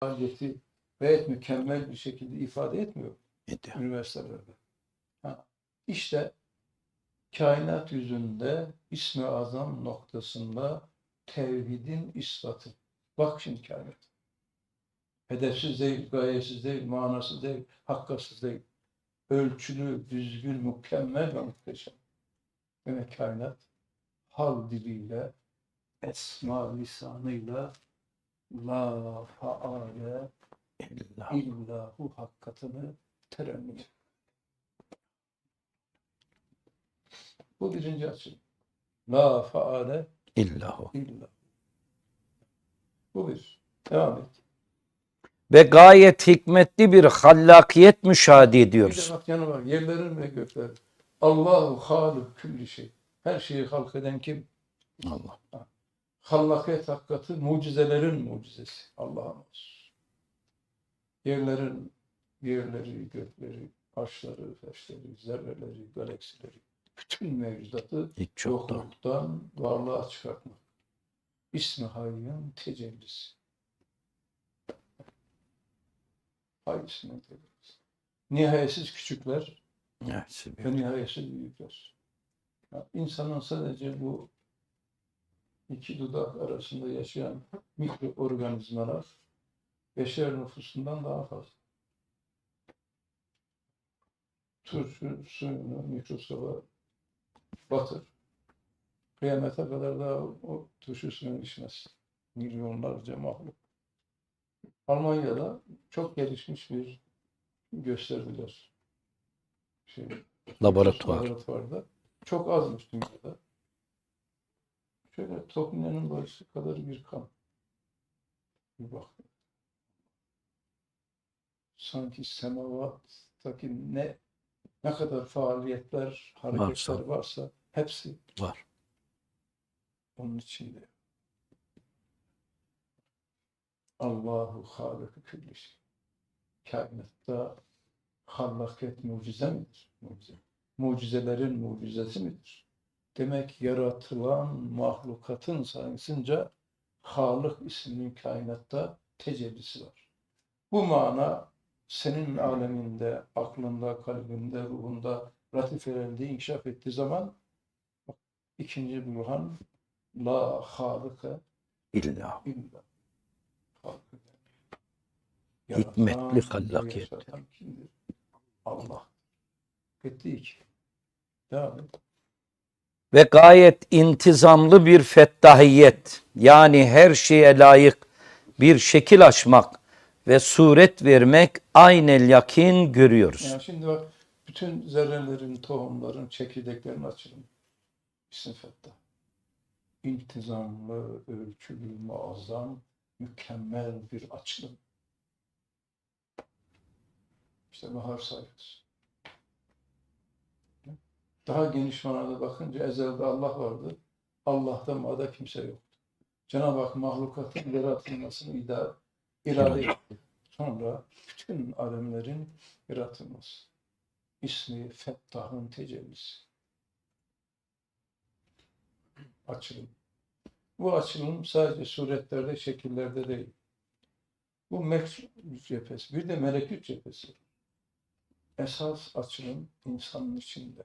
faaliyeti gayet mükemmel bir şekilde ifade etmiyor Ediyor. üniversitelerde. Ha, işte kainat yüzünde ismi azam noktasında tevhidin ispatı. Bak şimdi kainat. Hedefsiz değil, gayesiz değil, manasız değil, hakkasız değil. Ölçülü, düzgün, mükemmel ve muhteşem. Demek kainat hal diliyle, esma lisanıyla la faale İlla. illahu hakikatını terennüm. Bu birinci açı. La faale İllahu. illa. Bu bir. Devam et. Ve gayet hikmetli bir hallakiyet müşahede Bir ediyoruz. de bak yanı var. Yerlerin ve göklerin. Allahu halık külli şey. Her şeyi halk eden kim? Allah. Hallakiyet hakikati mucizelerin mucizesi. Allah'a olsun. Yerlerin yerleri, gökleri, taşları, feşleri, zerreleri, galaksileri, bütün mevcudatı Hiç yokluktan varlığa çıkartmak. İsmi Hayy'ın tecellisi. Hay ismi tecellisi. Nihayetsiz küçükler Evet, ve nihayetsiz büyükler. Ya İnsanın sadece bu iki dudak arasında yaşayan mikroorganizmalar beşer nüfusundan daha fazla. Turşu suyunu mikroskoba batır. Kıyamete kadar daha o turşu suyunu içmez. Milyonlarca mahluk. Almanya'da çok gelişmiş bir gösterdiler. Şey, Laboratuvar. laboratuvarda. Çok azmış dünyada. Şöyle Toplune'nin boyusu kadar bir kan. Bir bak. Sanki semavattaki ne ne kadar faaliyetler, hareketler Varsa. varsa hepsi Var. onun içinde. Allahu halıkı külli şey. Kainatta hallaket mucize midir? Mucize. Mucizelerin mucizesi midir? Demek yaratılan mahlukatın sayesinde Halık isminin kainatta tecellisi var. Bu mana senin aleminde, aklında, kalbinde, ruhunda latifelerinde inkişaf ettiği zaman bak, ikinci burhan La Halıka illa Halıkı Hikmetli kimdir? Allah. Bitti iki. Devam et. Ve gayet intizamlı bir fettahiyet. Yani her şeye layık bir şekil açmak ve suret vermek aynel yakin görüyoruz. Yani şimdi bak bütün zerrelerin, tohumların, çekirdeklerin açılımı. İsim Fettah. İltizamlı, ölçülü, muazzam, mükemmel bir açılım. İşte bahar sayfası. Daha geniş manada bakınca ezelde Allah vardı. Allah'ta mada kimse yoktu. Cenab-ı Hak mahlukatın yaratılmasını ida, irade etti. Sonra bütün alemlerin yaratılması. İsmi Fettah'ın tecellisi. Açılım. Bu açılım sadece suretlerde, şekillerde değil. Bu mevcut cephesi. Bir de melekut cephesi. Esas açılım insanın içinde.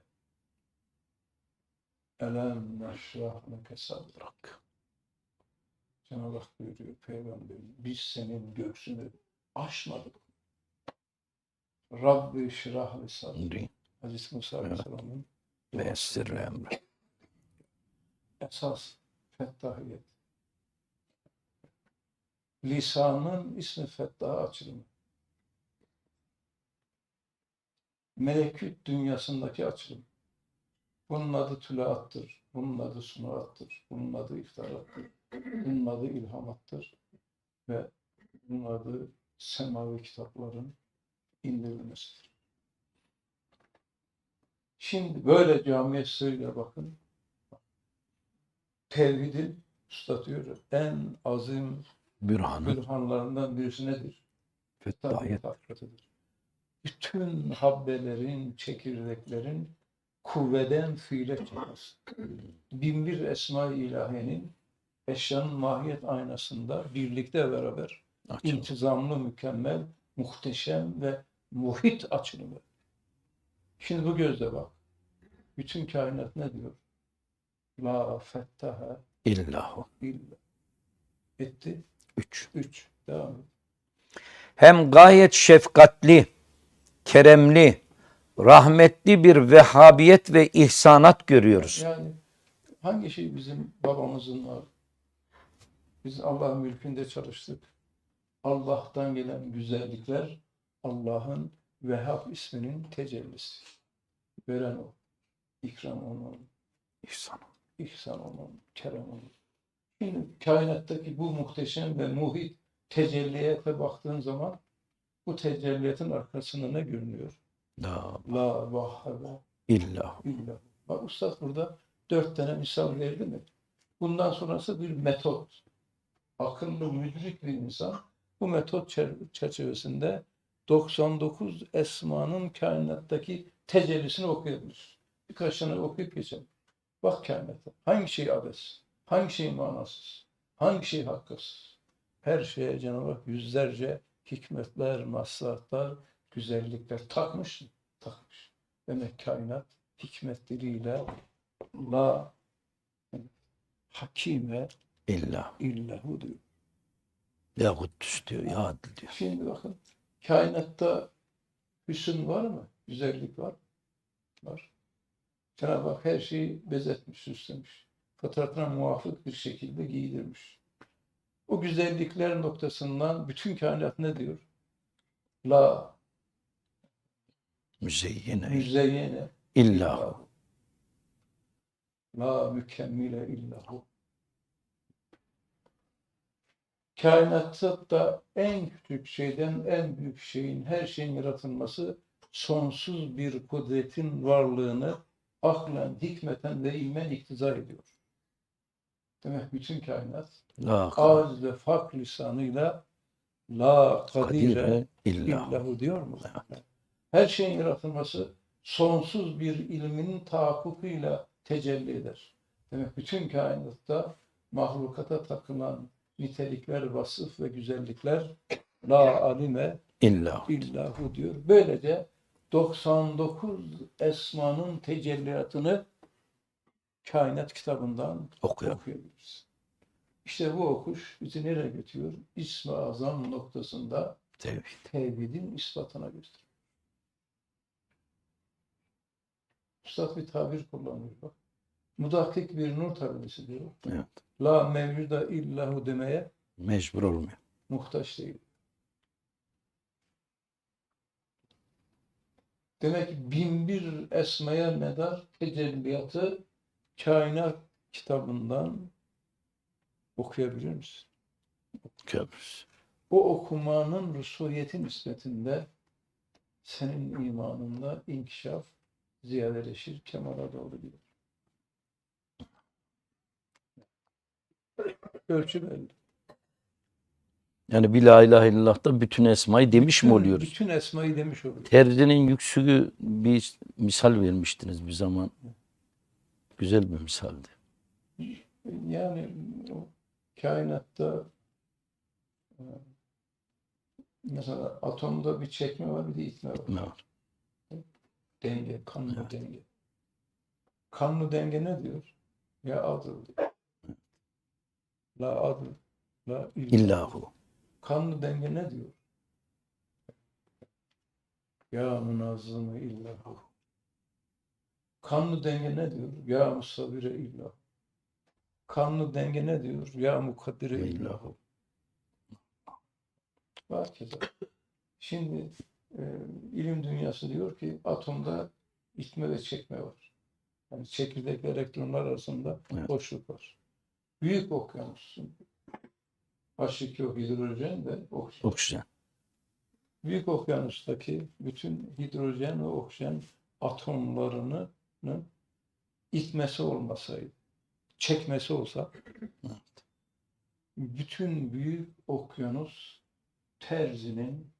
Elem neşrah leke sadrak. Cenab-ı Hak buyuruyor Peygamberim. Biz senin göğsünü aşmadık. Rabbi şirah ve sadrak. Hazreti Musa Evet. Aleyhisselam'ın Ve esirre emre. esas fettahiyet. Lisanın ismi fettah açılımı. Melekut dünyasındaki açılım. Bunun adı tülaattır. Bunun adı sunuattır. Bunun adı iftarattır. Bunun adı ilhamattır. Ve bunun adı semavi kitapların indirilmesidir. Şimdi böyle camiye sığıyla bakın. Tevhidin üstatıyor. En azim Bürhanı bürhanlarından birisi nedir? fettahiyet. Bütün habbelerin, çekirdeklerin kuvveden fiile çıkması. Binbir esma-i ilahiyenin eşyanın mahiyet aynasında birlikte beraber Açılım. intizamlı, mükemmel, muhteşem ve muhit açılımı. Şimdi bu gözle bak. Bütün kainat ne diyor? La fettaha İllahu. illa. Etti. Üç. Üç. Devam et. Hem gayet şefkatli, keremli, rahmetli bir vehhabiyet ve ihsanat görüyoruz. Yani hangi şey bizim babamızın var? Biz Allah'ın mülkünde çalıştık. Allah'tan gelen güzellikler Allah'ın Vehhab isminin tecellisi. Veren o. İkram onun. İhsan. ihsan onun, kerem onun. Şimdi kainattaki bu muhteşem ve muhit tecelliyete baktığın zaman bu tecelliyetin arkasında ne görünüyor? La La vahhebe illahu. illa. Bak Ustad burada dört tane misal verdi mi? Bundan sonrası bir metot. Akıllı, müdrik bir insan bu metot çer- çerçevesinde 99 esmanın kainattaki tecellisini okuyabilir. Birkaç tane okuyup geçelim. Bak kainatta. Hangi şey abes? Hangi şey manasız? Hangi şey hakkasız? Her şeye Cenab-ı Hak yüzlerce hikmetler, maslahatlar, güzellikler takmış mı? Takmış. Demek kainat hikmetleriyle la hakime İllahu. illahu diyor. Ya Kuddüs diyor, ya Adil diyor. Şimdi bakın kainatta hüsn var mı? Güzellik var. Var. Cenab-ı Hak her şeyi bezetmiş, süslemiş. Fıtratına muvafık bir şekilde giydirmiş. O güzellikler noktasından bütün kainat ne diyor? La Müzeyyene müzeyyene illahu. La mükemmile illahu. Kainatta da en küçük şeyden en büyük şeyin, her şeyin yaratılması sonsuz bir kudretin varlığını aklen, hikmeten ve ilmen iktiza ediyor. Demek bütün kainat ağız ve fak lisanıyla la kadire kadire illahu. illahu diyor mu? Her şeyin yaratılması sonsuz bir ilmin tahakkukuyla tecelli eder. Demek bütün kainatta mahlukata takılan nitelikler, vasıf ve güzellikler la alime İllahu. illahu diyor. Böylece 99 esmanın tecelliyatını kainat kitabından Okuyalım. okuyabiliriz. İşte bu okuş bizi nereye götürüyor? İsmi azam noktasında Tevhid. tevhidin ispatına gösteriyor. Üstad bir tabir kullanıyor bak. Mudakkik bir nur tabirisi diyor. Evet. La mevcuda illahu demeye Mecbur olmuyor. muhtaç değil. Demek ki bin bir esmaya medar tecelliyatı kainat kitabından okuyabilir misin? Köprüsü. O okumanın rusuhiyeti nispetinde senin imanında inkişaf ziyadeleşir, kemala doğru gider. Ölçü belli. Yani bir la ilahe illallah'ta bütün esmayı demiş mi Bütün- oluyoruz? Bütün esmayı demiş oluyoruz. Terzinin yüksüğü bir misal vermiştiniz bir zaman. Güzel bir misaldi. Yani o kainatta e, mesela atomda bir çekme var bir de itme var. Ne var? Denge, kanlı Evet. denge. Kanlı denge ne diyor? Ya adıl diyor. La adıl, la illahu. İllahu. Kanlı denge ne diyor? Ya münazzımı illahu. Kanlı denge ne diyor? Ya musavvire illahu. Kanlı denge ne diyor? Ya mukaddire illahu. Var keza. Şimdi e, ilim dünyası diyor ki atomda itme ve çekme var. Yani çekirdek ve elektronlar arasında Evet. boşluk var. Büyük okyanusun H2O hidrojen ve oksijen. Oksijen. Büyük okyanustaki bütün hidrojen ve oksijen atomlarının itmesi olmasaydı, çekmesi olsa Evet. bütün büyük okyanus terzinin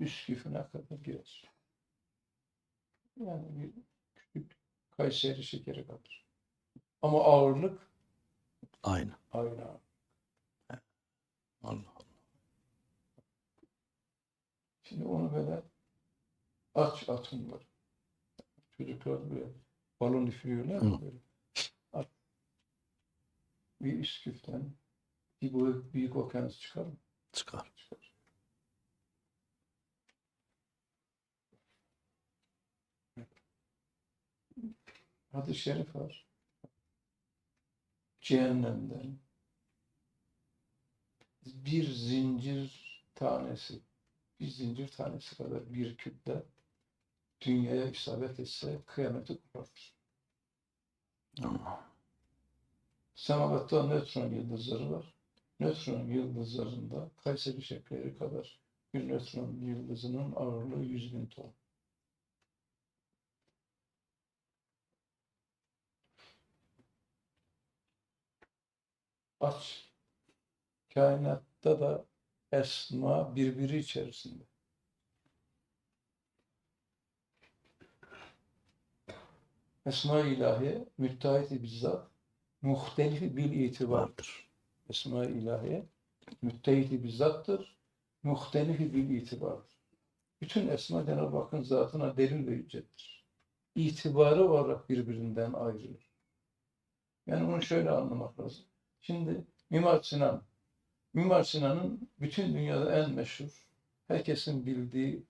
üsküfüne kadar girer. Yani bir küçük Kayseri şekeri kadar. Ama ağırlık Aynı. aynı. Allah. Şimdi onu böyle aç atımlar. Çocuklar böyle balon üflüyorlar. Hı. Böyle. At. Bir Üsküp'ten bir büyük, büyük okyanus çıkar mı? Çıkar. Çıkar. Hadis-i şerif var. Cehennemden bir zincir tanesi, bir zincir tanesi kadar bir kütle dünyaya isabet etse kıyameti kopartır. Allah. Semavatta nötron yıldızları var. Nötron yıldızlarında Kayseri şekeri kadar bir nötron yıldızının ağırlığı 100 bin ton. Aç. Kainatta da esma birbiri içerisinde. Esma-i ilahiye müttahit bizzat muhtelifi bil itibar. Vardır. Esma-i ilahiye müttehidi bizzattır, muhtelifi bil itibardır. Bütün esma Cenab-ı Hakk'ın zatına delil ve hüccettir. İtibarı olarak birbirinden ayrılır. Yani bunu şöyle anlamak lazım. Şimdi Mimar Sinan, Mimar Sinan'ın bütün dünyada en meşhur, herkesin bildiği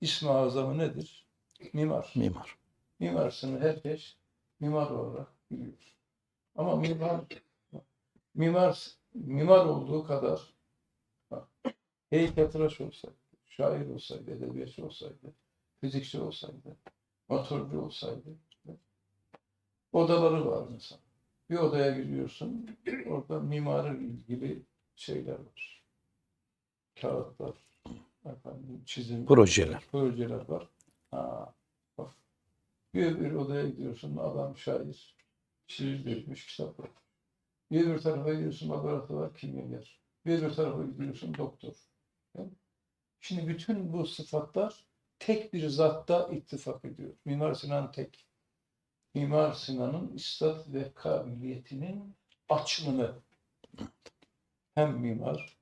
ismi azamı nedir? Mimar. Mimar. Mimar Sinan herkes mimar olarak biliyor. Ama mimar mimar mimar olduğu kadar bak, heykeltıraş olsaydı, şair olsaydı, edebiyatçı olsaydı, fizikçi olsaydı, motorcu olsaydı odaları var mesela. Bir odaya giriyorsun, orada mimarı ilgili şeyler var. Kağıtlar, efendim, çizim, Projeler. projeler var. Ha, bak. Bir öbür odaya gidiyorsun, adam şair, şiir dökmüş, kitap var. Bir öbür tarafa gidiyorsun, laboratuvar, kimyager. Bir öbür tarafa gidiyorsun, doktor. Şimdi bütün bu sıfatlar tek bir zatta ittifak ediyor. Mimar Sinan tek. Mimar Sinan'ın istat ve kabiliyetinin açlığını hem mimar,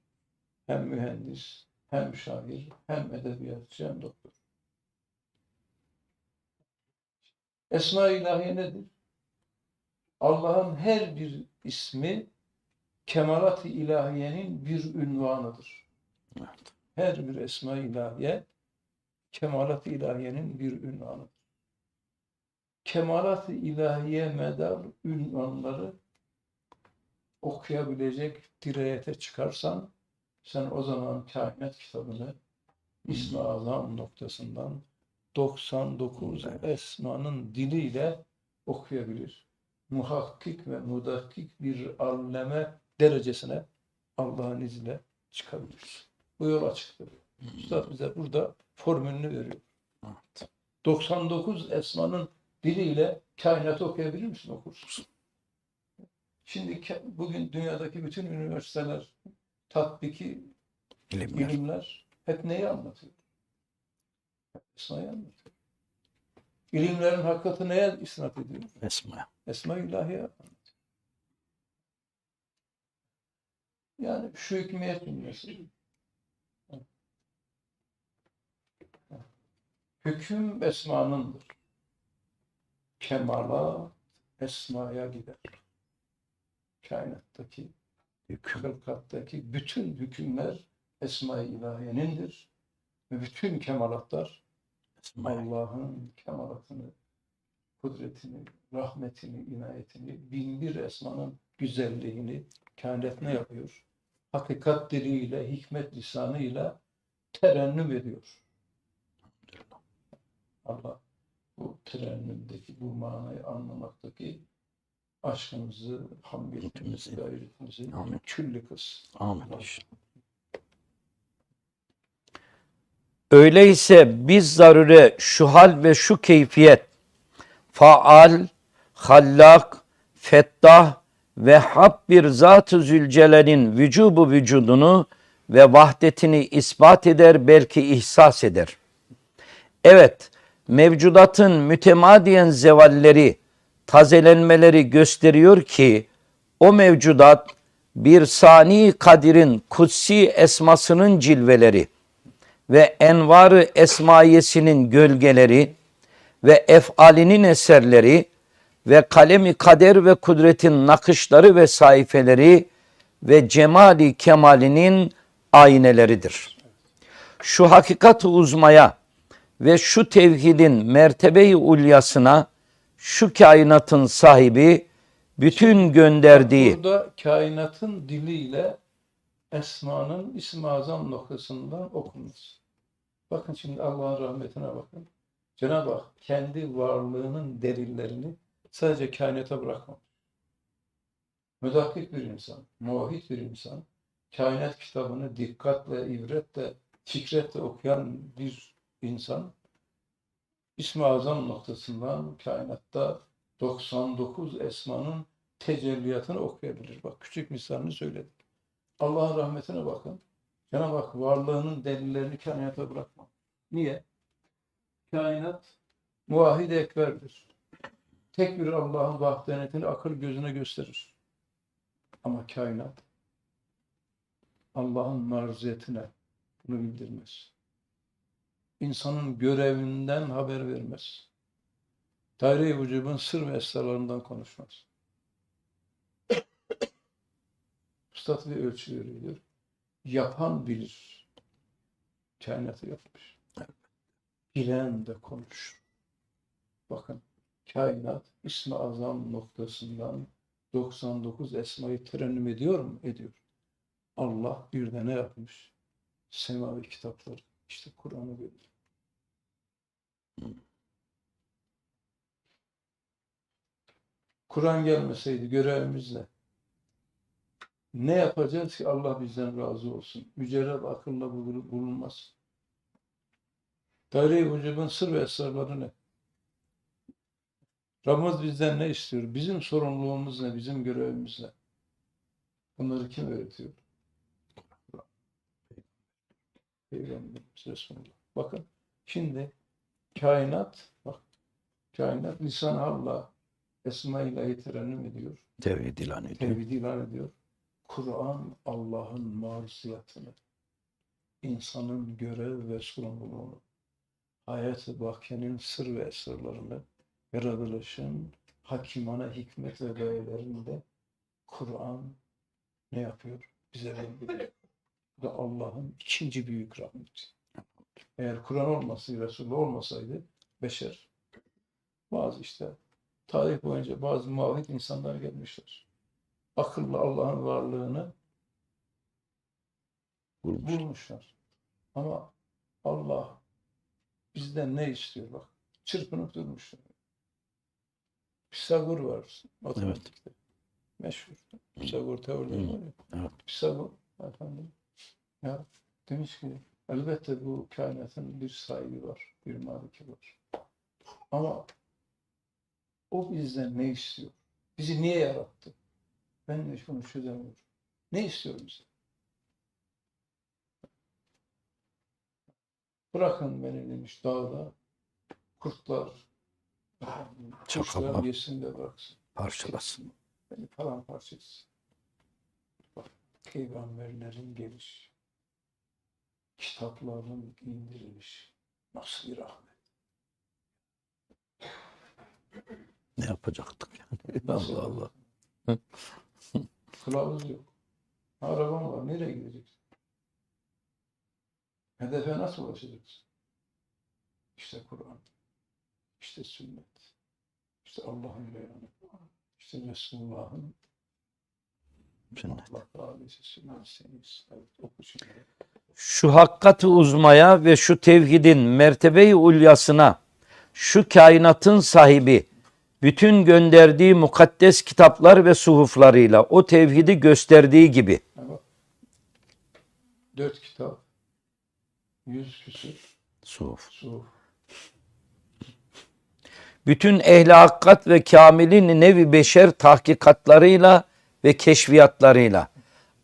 hem mühendis, hem şair, hem edebiyatçı, hem doktor. Esma-i İlahiye nedir? Allah'ın her bir ismi kemalat-ı ilahiyenin bir ünvanıdır. Evet. Her bir esma-i ilahiye kemalat-ı ilahiyenin bir ünvanıdır. Kemalat-ı ilahiye medar ünvanları okuyabilecek dirayete çıkarsan sen o zaman kainat kitabını İsmi Azam noktasından 99 Evet. esmanın diliyle okuyabilir. Muhakkik ve mudakkik bir alleme derecesine Allah'ın izniyle çıkabilir. Bu yol açıktır. Üstad bize burada formülünü veriyor. Evet. 99 esmanın diliyle kainatı okuyabilir misin? Okursun. Şimdi bugün dünyadaki bütün üniversiteler tatbiki İlimler. ilimler hep neyi anlatıyor? Hep Esma'yı anlatıyor. İlimlerin hakikati neye isnat ediyor? Esma. Esma-i ilahiye anlatıyor. Yani şu hükmiyet cümlesi. Hüküm esmanındır. Kemala esmaya gider. Kainattaki hılkattaki bütün hükümler Esma-i İlahiye'nindir. Ve bütün kemalatlar. Allah'ın kemalatını, kudretini, rahmetini, inayetini, bin bir esmanın güzelliğini kainat ne yapıyor? Hakikat diliyle, hikmet lisanıyla terennüm ediyor. Allah bu terennümdeki, bu manayı anlamaktaki aşkımızı, hamiyetimizi, gayretimizi Amin. külli kız. Amin. Öyleyse biz zarure şu hal ve şu keyfiyet faal, hallak, fettah ve hab bir zat-ı zülcelal'in vücubu vücudunu ve vahdetini ispat eder belki ihsas eder. Evet, mevcudatın mütemadiyen zevalleri, tazelenmeleri gösteriyor ki o mevcudat bir sani kadirin kutsi esmasının cilveleri ve envarı esmaiyesinin gölgeleri ve efalinin eserleri ve kalemi kader ve kudretin nakışları ve sayfeleri ve cemali kemalinin ayneleridir. Şu hakikat uzmaya ve şu tevhidin mertebeyi ulyasına şu kainatın sahibi bütün gönderdiği Burada kainatın diliyle Esma'nın İsmi Azam noktasından okunması. Bakın şimdi Allah'ın rahmetine bakın. Cenab-ı Hak kendi varlığının delillerini sadece kainata bırakmamış. Müdakik bir insan, muvahhid bir insan, kainat kitabını dikkatle, ibretle, fikretle okuyan bir insan, İsmi Azam noktasından kainatta 99 esmanın tecelliyatını okuyabilir. Bak küçük misalini söyledik. Allah'ın rahmetine bakın. Cenab-ı Hak varlığının delillerini kainata bırakma. Niye? Kainat muvahhid ekberdir. Tek bir Allah'ın vahdaniyetini akıl gözüne gösterir. Ama kainat Allah'ın maruziyetine bunu bildirmez. İnsanın görevinden haber vermez. Daire-i vücubun sır ve esrarlarından konuşmaz. Üstad bir ölçü veriyor. Yapan bilir. Kainatı yapmış. Bilen de konuşur. Bakın kainat ismi azam noktasından 99 esmayı terennüm ediyor mu? Ediyor. Allah bir de ne yapmış? Semavi kitapları. İşte Kur'an'ı veriyor. Kur'an gelmeseydi görevimiz ne? Ne yapacağız ki Allah bizden razı olsun? Mücerred akılla bulun- bulunmaz. Daire-i vücudun sır ve esrarları ne? Rabbimiz bizden ne istiyor? Bizim sorumluluğumuz ne? Bizim görevimiz ne? Bunları kim öğretiyor? Peygamberimiz Resulullah. Bakın şimdi kainat bak kainat lisan Allah Esma-i İlahi terennüm ediyor. tevhid ilan ediyor. Tevhid ilan ediyor. Kur'an Allah'ın maruziyatını, insanın görev ve sorumluluğunu, hayat-ı bakiyenin sır ve esrarlarını, yaratılışın hakimane hikmet ve gayelerini de Kur'an ne yapıyor? Bize. Bu da Allah'ın ikinci büyük rahmeti. Eğer Kur'an olmasaydı, Resulullah olmasaydı beşer bazı işte tarih boyunca bazı muvahhid insanlar gelmişler. Akılla Allah'ın varlığını Bulmuş. bulmuşlar. Ama Allah bizden ne istiyor bak. Çırpınıp durmuşlar. Pisagor var matematikte. Meşhur. Pisagor teorileri var ya. Evet. Pisagor efendim. Ya demiş ki elbette bu kainatın bir sahibi var. Bir maliki var. Ama o bizden ne istiyor? Bizi niye yarattı? Ben de şunu çözemiyorum. Ne istiyor bize? Bırakın beni demiş dağda. Kurtlar, efendim, kuşlar yesin de bıraksın. Parçalasın. Beni paramparça etsin. Bak, peygamberlerin geliş, kitapların indiriliş. Nasıl bir rahmet. Ne yapacaktık yani? Nasıl Allah Allah. Kılavuz yok. Araban var. Nereye gideceksin? Hedefe nasıl ulaşacaksın? İşte Kur'an. İşte sünnet. İşte Allah'ın beyanı. İşte Resulullah'ın Sünnet. Şu hakikati uzmaya ve şu tevhidin mertebeyi ulyasına, şu kainatın sahibi, bütün gönderdiği mukaddes kitaplar ve suhuflarıyla o tevhidi gösterdiği gibi. Dört kitap. Yüz küsür. suhuf. Suhuf. bütün ehli hakikat ve kamilin nevi beşer tahkikatlarıyla ve keşfiyatlarıyla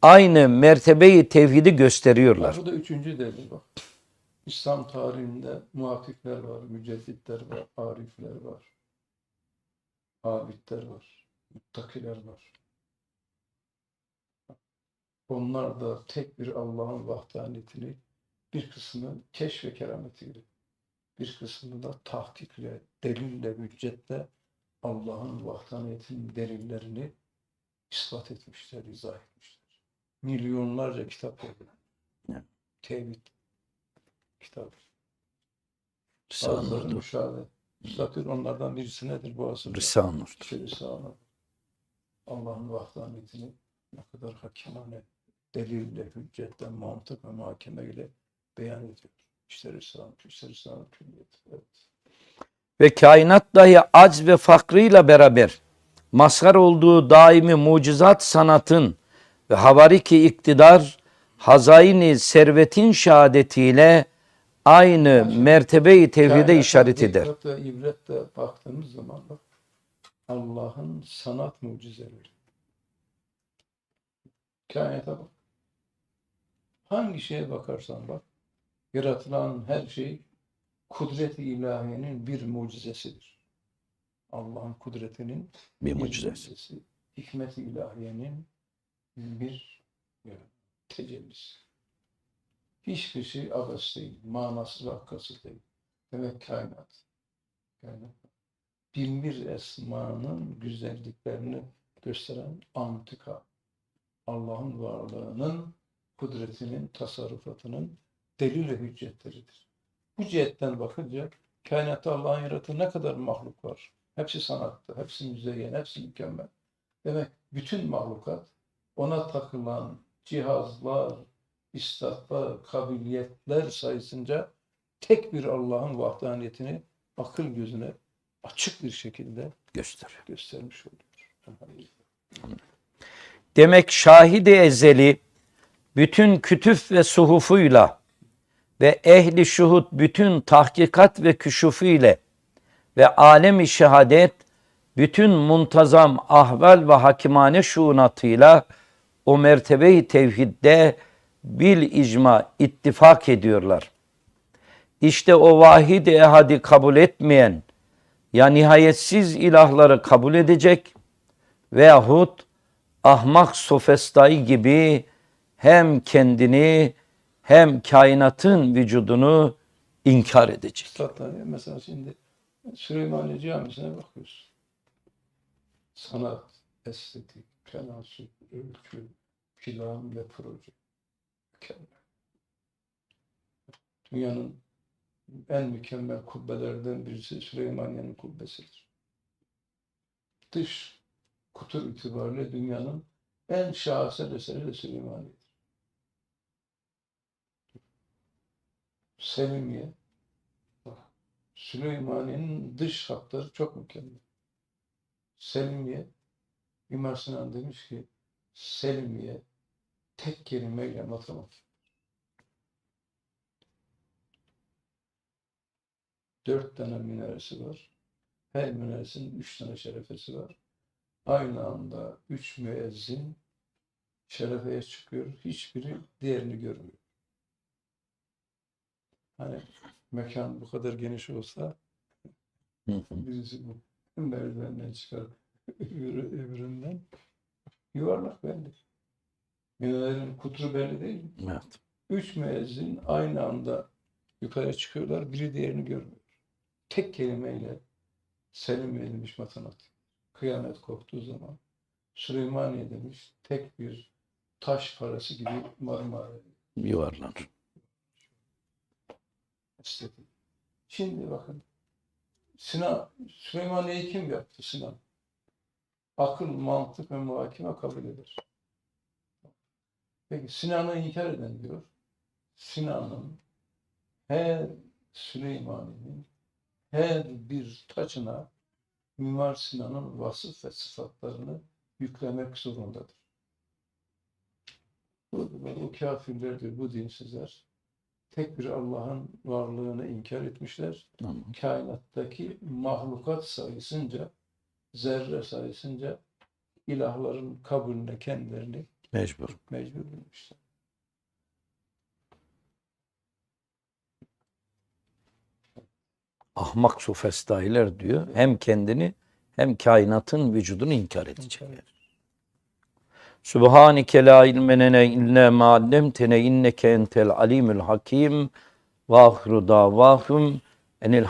aynı mertebeyi tevhidi gösteriyorlar. Bak, bu da üçüncü delil bak. İslam tarihinde muhakkikler var, mücedditler var, arifler var, abidler var, muttakiler var. Onlar da tek bir Allah'ın vahdaniyetini Bir kısmı keşf ve kerametiyle, bir kısmı da tahkikle, delille, hüccetle Allah'ın vahdaniyetinin delillerini ispat etmişler, izah etmişler. Milyonlarca kitap yazdı. Evet. Tevhid. Risale-i Bazıları müşahede. Satır onlardan birisi nedir bu asırda? Risale-i Nur'dur. İşte Risale. Allah'ın vahdaniyetini ne kadar hakimane delille, hüccetle, mantık ve muhakemeyle beyan ediyor. İşte Risale, işte Risale külliyeti. Evet. Ve kainat dahi acz ve fakrıyla beraber mazhar olduğu daimi mucizat sanatın ve havariki iktidar hazaini servetin şehadetiyle aynı mertebeyi tevhide Kainata işaret eder. dikkat ve ibretle baktığımız zaman bak Allah'ın sanat mucizeleri. Kainata bak. Hangi şeye bakarsan bak yaratılan her şey kudret-i ilahiyenin bir mucizesidir. Allah'ın kudretinin Bir mucizesi. hikmet-i ilahiyenin bir tecellisi. Hiçbir şey abes değil, manasız ve değil. Demek kainat. Kainat. Binbir esmanın güzelliklerini gösteren antika. Allah'ın varlığının, kudretinin, tasarrufatının delil ve hüccetleridir. Bu cihetten bakınca kainatta Allah'ın yarattığı ne kadar mahluk var. Hepsi sanatta, hepsi müzeyyen, hepsi mükemmel. Demek bütün mahlukat ona takılan cihazlar, istatlar, kabiliyetler sayısınca tek bir Allah'ın vahdaniyetini akıl gözüne açık bir şekilde Gösteriyor. göstermiş oluyor. Demek şahidi ezeli bütün kütüf ve suhufuyla ve ehli şuhud bütün tahkikat ve küşufu ile ve alemi şehadet bütün muntazam ahval ve hakimane şuunatıyla o mertebeyi tevhidde bil icma ittifak ediyorlar. İşte o vahid ehadi kabul etmeyen ya nihayetsiz ilahları kabul edecek veyahut ahmak sofistayı gibi hem kendini hem kainatın vücudunu inkar edecek. Mesela şimdi Süleymaniye Camisi'ne bakıyorsun. Sanat, estetik, tenasüp, ölçü, plan ve proje. Mükemmel. Dünyanın en mükemmel kubbelerden birisi Süleymaniye'nin kubbesidir. Dış kutu itibariyle dünyanın en şaheser eseri de Süleymaniye'dir. Selimiye, bak, Süleymaniye'nin dış hatları çok mükemmel. Selimiye, Mimar Sinan demiş ki, Selimiye tek kelimeyle matematik. Dört tane minaresi var. Her minaresinin üç tane şerefesi var. Aynı anda üç müezzin şerefeye çıkıyor. Hiçbiri diğerini görmüyor. Hani mekan bu kadar geniş olsa birisi bu merdivenden çıkar öbürü öbüründen yuvarlak belli. Minarelerin kutru belli değil mi? Evet. Üç müezzin aynı anda yukarı çıkıyorlar. Biri diğerini görmüyor. Tek kelimeyle selim verilmiş matematik. Kıyamet koptuğu zaman Süleymaniye demiş tek bir taş parası gibi marmara Yuvarlanır. Estetik. Şimdi bakın Sinan, Süleymaniye'yi kim yaptı Sinan? Akıl, mantık ve muhakeme kabul eder. Peki Sinan'ı inkar eden diyor. Sinan'ın her Süleymaniye'nin her bir taçına Mimar Sinan'ın vasıf ve sıfatlarını yüklemek zorundadır. Bu, bu kafirlerdir, bu dinsizler. Tek bir Allah'ın varlığını inkar etmişler. Tamam. Kainattaki mahlukat sayısınca, zerre sayısınca ilahların kabulüne kendilerini Mecbur. mecbur bulmuşlar. Ahmak sofistayler diyor. Hem kendini hem kainatın vücudunu inkar edecekler. Subhaneke la ilme lene illa ma allamtene inneke entel alimul hakim. Ve ahiru davahum enil